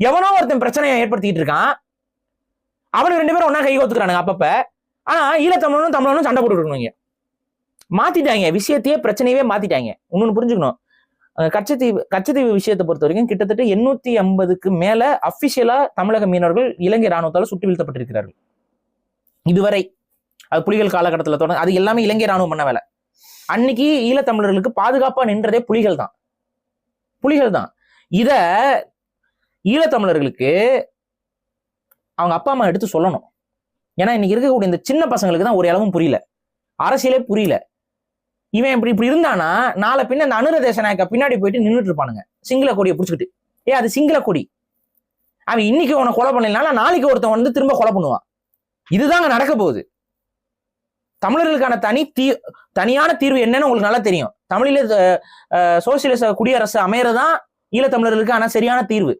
எவனோ ஒருத்தன் பிரச்சனையை ஏற்படுத்திட்டு இருக்கான். அவனுக்கு ரெண்டு பேரும் ஒன்றா கை கோத்துக்கிறானுங்க அப்பப்ப. ஆனா ஈழத்தமிழனும் தமிழனும் சண்டை போட்டு இருக்கணுங்க. மாத்திட்டாங்க. விஷயத்தையே பிரச்சனையவே மாத்திட்டாங்க. இன்னொன்னு புரிஞ்சுக்கணும். கச்சத்தீவு கச்சத்தீவு விஷயத்தை பொறுத்த வரைக்கும் கிட்டத்தட்ட எண்ணூத்தி ஐம்பதுக்கு மேல அபிஷியலா தமிழக மீனவர்கள் இலங்கை ராணுவத்தால் சுட்டு வீழ்த்தப்பட்டிருக்கிறார்கள். இதுவரை. அது புலிகள் காலகட்டத்தில் தொடர்ந்து அது எல்லாமே இலங்கை ராணுவம் பண்ண வேலை. அன்னைக்கு ஈழத்தமிழர்களுக்கு பாதுகாப்பா நின்றதே புலிகள் தான். புலிகள் தான். இத ஈழத்தமிழர்களுக்கு அவங்க அப்பா அம்மா எடுத்து சொல்லணும். ஏன்னா இன்னைக்கு இருக்கக்கூடிய இந்த சின்ன பசங்களுக்கு தான் ஒரு அளவும் புரியல. அரசியலே புரியல. இவன் இப்படி இப்படி இருந்தானா நாளை பின்ன இந்த அனுர தேசநாயக்கா பின்னாடி போயிட்டு நின்றுட்டு இருப்பானுங்க. சிங்கள கொடியை பிடிச்சிக்கிட்டு. ஏ அது சிங்கள கொடி. அவன் இன்னைக்கு உன கொலை பண்ணலனால நாளைக்கு ஒருத்தன் வந்து திரும்ப கொலை பண்ணுவான். இதுதாங்க நடக்க போகுது. தமிழர்களுக்கான தனி தீ தனியான தீர்வு என்னன்னு உங்களுக்கு நல்லா தெரியும். தமிழில சோசியலிச குடியரசு அமையறதுதான் ஈழத்தமிழர்களுக்கான சரியான தீர்வு.